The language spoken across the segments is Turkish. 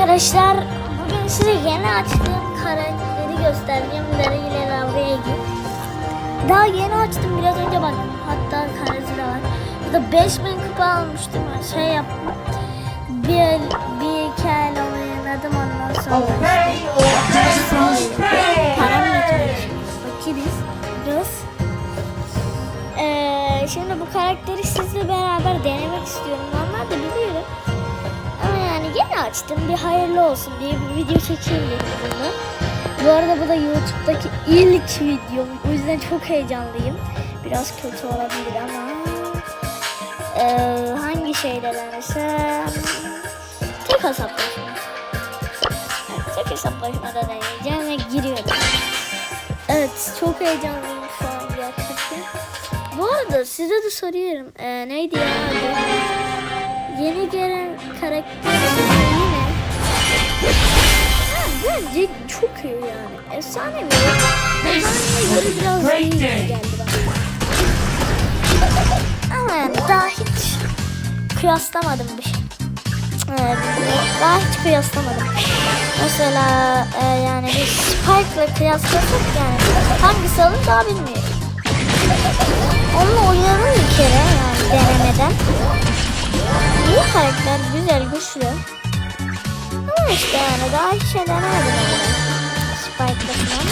arkadaşlar bugün size yeni açtığım karakteri göstereceğim. Darıyla Lavregi. Daha yeni açtım biraz önce bak. Hatta de var. Burada 5000 kupa almıştım. Şey yaptım. Bir, bir iki el oynadım ondan sonra. işte Param yetmiyor. Fakiriz. Biraz. Ee, şimdi bu karakteri sizle beraber denemek istiyorum. Normalde biliyorum. Açtım. Bir hayırlı olsun diye bir video çekeyim dedim bunu. Bu arada bu da YouTube'daki ilk videom. O yüzden çok heyecanlıyım. Biraz kötü olabilir ama ee, hangi şeyle denesem tek hesaplaşma. Evet, tek hesaplaşmada deneyeceğim ve giriyorum. Evet çok heyecanlıyım şu an gerçekten. Bu arada size de soruyorum. Ee, neydi ya? Yeni gelen karakter bence çok iyi yani. Efsane mi? Efsane göre biraz iyi geldi bana. Ama yani daha hiç kıyaslamadım bir şey. Evet, daha hiç kıyaslamadım. Mesela e, yani bir Spike'la kıyaslasak yani hangisi alır daha bilmiyorum. Onunla oynadım bir kere yani denemeden. Bu karakter güzel, güçlü. İşte yani daha hiç şey denemedim yani. Spike'la falan.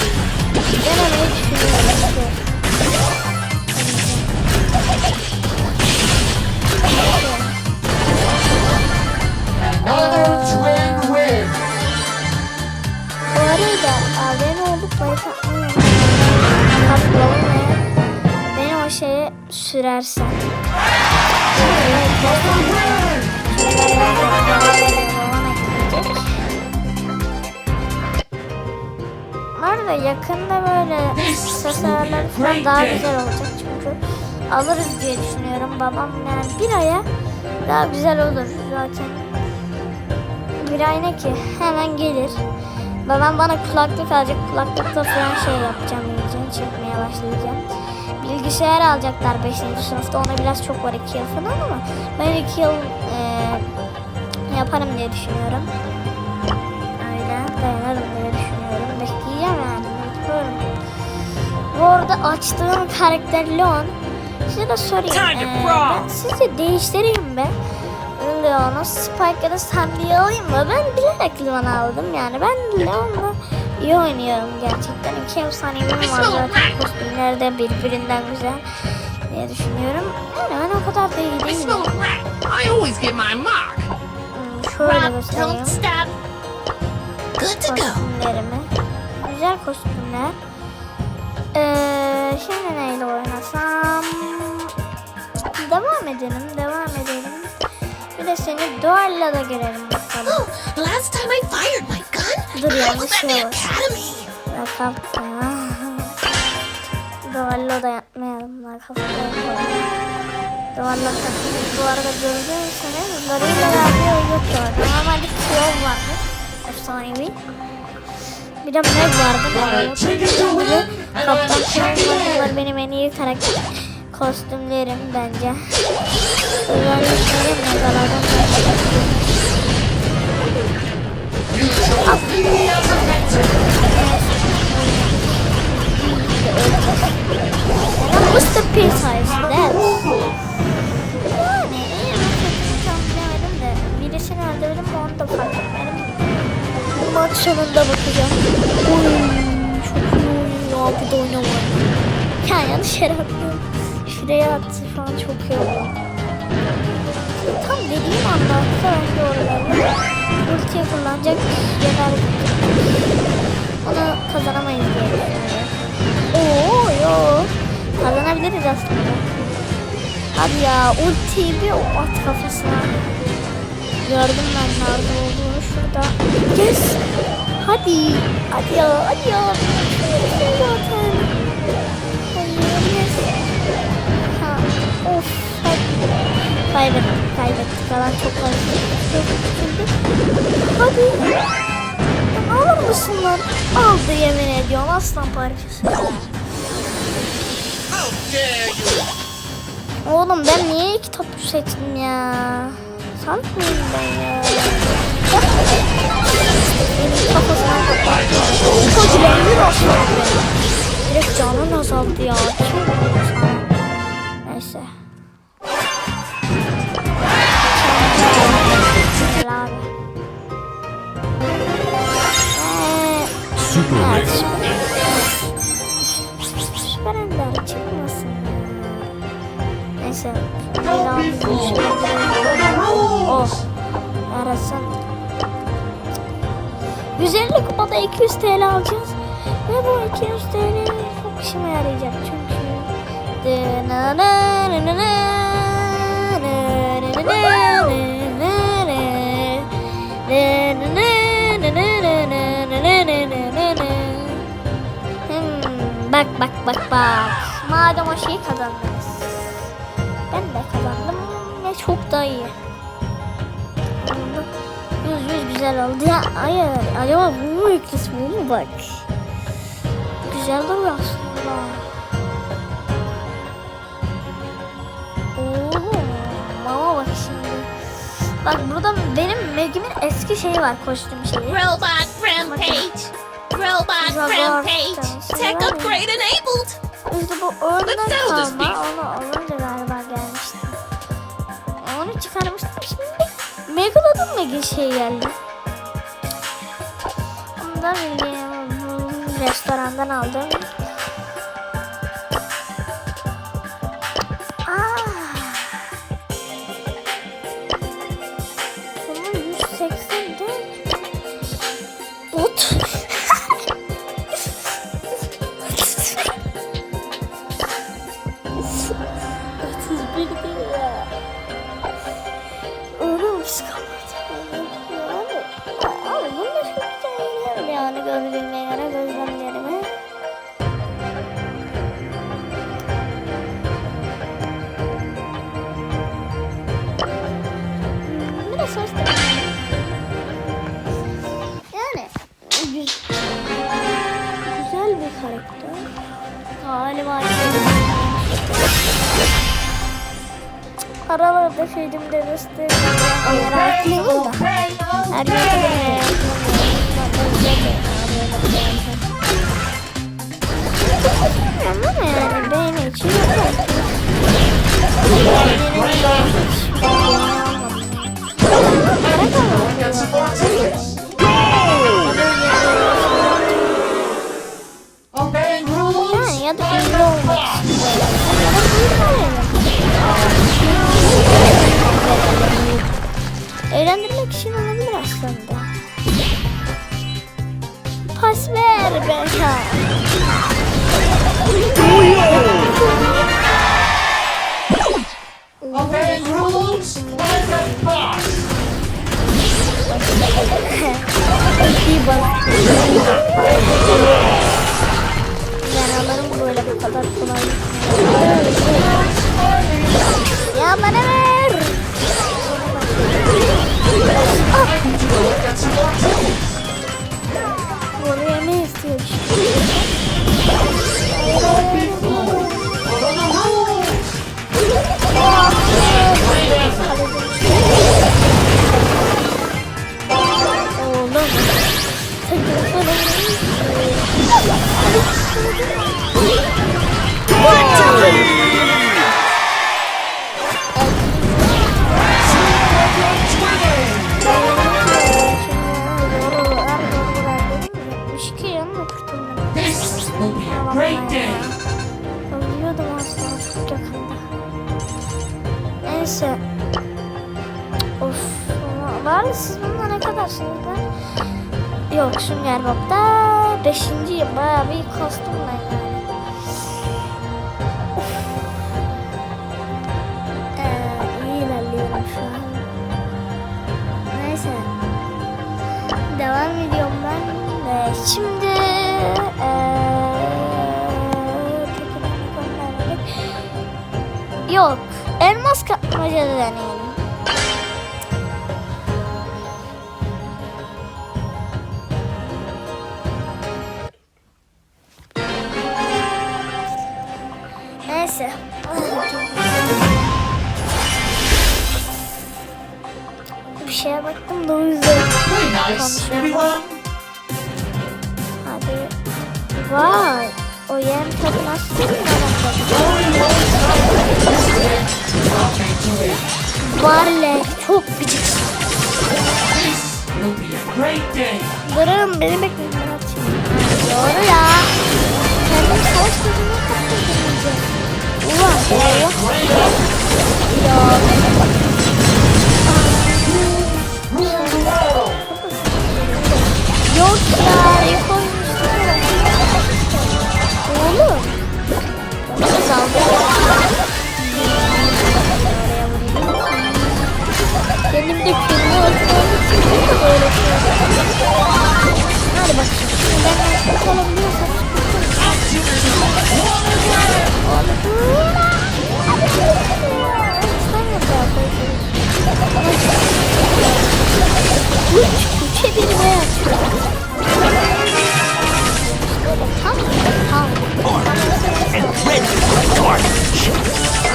Denemeyi düşünüyorum işte. Bu arada abone olup like atmayı beni o şeye sürersen. Bu yakında böyle ses ayarları falan daha güzel olacak çünkü alırız diye düşünüyorum. Babam yani bir aya daha güzel olur zaten. Bir ay ne ki hemen gelir. Babam bana kulaklık alacak. Kulaklıkla falan şey yapacağım iyice. Çekmeye başlayacağım. Bilgisayar alacaklar 5. sınıfta. Ona biraz çok var 2 yıl falan ama ben 2 yıl eee, yaparım diye düşünüyorum. Öyle dayanırım Bu arada açtığım karakter Leon. Size de sorayım. Brawl. ben sizi değiştireyim be. Leon'u Spike ya da Sandy'yi alayım mı? Ben bilerek Leon aldım yani. Ben Leon'la iyi oynuyorum gerçekten. İki efsanevim var zaten. Kostümler de birbirinden güzel diye düşünüyorum. Yani ben o kadar da iyi değilim. Hmm, Şöyle göstereyim. Kostümlerimi. Güzel kostümler. Ee, şimdi neyle oynasam? Devam edelim, devam edelim. Bir de seni dualla da görelim bakalım. Oh, last time I fired my gun, Dur I yanlış was at şey the var. academy. Bakalım. Dualla da yapmayalım. Bakalım. Dualla takılır. Bu arada gördüğünüz Larıyla beraber yok ya. Normalde Kiyov vardı. Efsanevi. Bir de Meg vardı. Bir de Kaptan var. Benim en iyi karakter kostümlerim bence. Özellikle Mega'lardan Ama Mr. P sayesinde. Yani iyi mi kötü tam bilemedim de birisini öldürdüm onu da fark etmedim. Maç sonunda bakacağım. İyi oynuyor ya bu da oynamayı. Ya yanlış yere attım. Şuraya attı şu an çok iyi oldu. Tam dediğim anda atsa ben doğru Ultiyi kullanacak yeter. Onu kazanamayız diye düşünüyorum. Oo yo. Kazanabiliriz aslında. Hadi ya ultiyi bir at kafasına. Gördüm ben nerede olduğunu şurada. Yes. Hadi. Hadi ya. Hadi ya. Ha, of. Kaybettik, kaybettik. Alan çok kaybettik. Hadi. Alır mısın lan? Aldı yemin ediyorum aslan parçası. Oğlum ben niye iki topçu seçtim ya? Sanmıyorum ben ya. Benim kafasına kapattım. Kocaman bir aslan. Direkt canın azaldı ya. Şimdi- Süper Ender çıkmasın. Neyse. Oh. Arasın. 150 kupada 200 TL alacağız. Ve bu 200 TL çok işime yarayacak çünkü. Bak bak bak. Madem o şeyi kazandınız. Ben de kazandım ve çok da iyi. Yüz yüz güzel oldu ya. Hayır. Acaba bu mu yüklüsü bu mu bak. Güzel duruyor aslında. Oo, mama bak şimdi. Bak burada benim Meg'imin eski şeyi var kostüm şeyi. Robot Rampage. Robot Rampage. Tech upgrade enabled. İşte bu this kalma. Onu alınca galiba gelmişti. Onu çıkarmıştım. Şimdi Megalodon Meg'in şey geldi. Onu da bildiğim restorandan aldım. Aralarda şeyimde gösteriyorum. Meraklıyım da. Her yerde Ama yani benim için yok. Ya da olmak Eğlendirmek için olabilir aslında. Pas ver be ya. İyi bak. Great day. Ölüyordum aslında çok yakında. Neyse. Of. Var mı siz bununla ne kadarsınız ben? Yok Sünger Bob'da 5. yıl bayağı bir kostüm ben yani. Elmas kapmaca deneyelim. Neyse. Bir şeye baktım da o yüzden. Everyone. Hadi. Vay. O yem tadı nasıl Varle çok gıcık. Will be a great day. Durun beni bekleyin ben atayım. Doğru ya. Kendim savaş gözüne kaptırdım önce. Ulan Allah. Ya. Yok ya. Yok Bir ve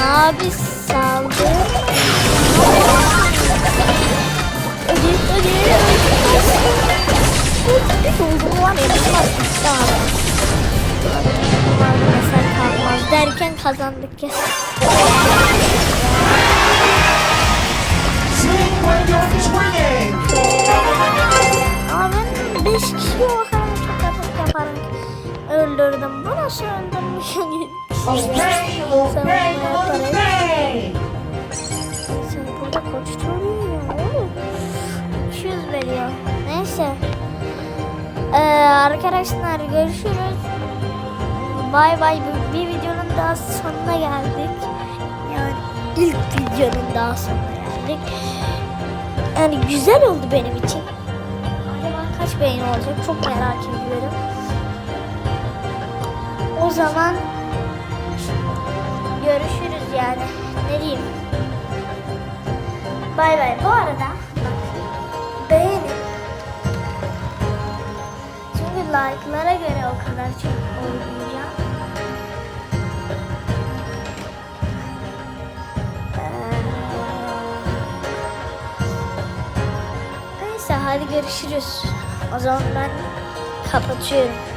Abi saldı. Ödül ödül ödül. Oldu var ya. Tamam. Mesela kalmaz derken kazandık ya. 5 kişi olarak çok atak yaparak öldürdüm. Bu nasıl öldürmüşsün? Obey, obey, obey. Sen burada koşturuyor oğlum. 200 veriyor. Neyse. Ee, arkadaşlar görüşürüz. Bay bay. Bir, bir videonun daha sonuna geldik. Yani ilk videonun daha sonuna geldik. Yani güzel oldu benim için. Kaç beğeni olacak çok merak ediyorum. O zaman görüşürüz yani. Ne diyeyim? Bay bay. Bu arada beğenin. Çünkü like'lara göre o kadar çok oynayacağım. Neyse hadi görüşürüz. O zaman ben kapatıyorum.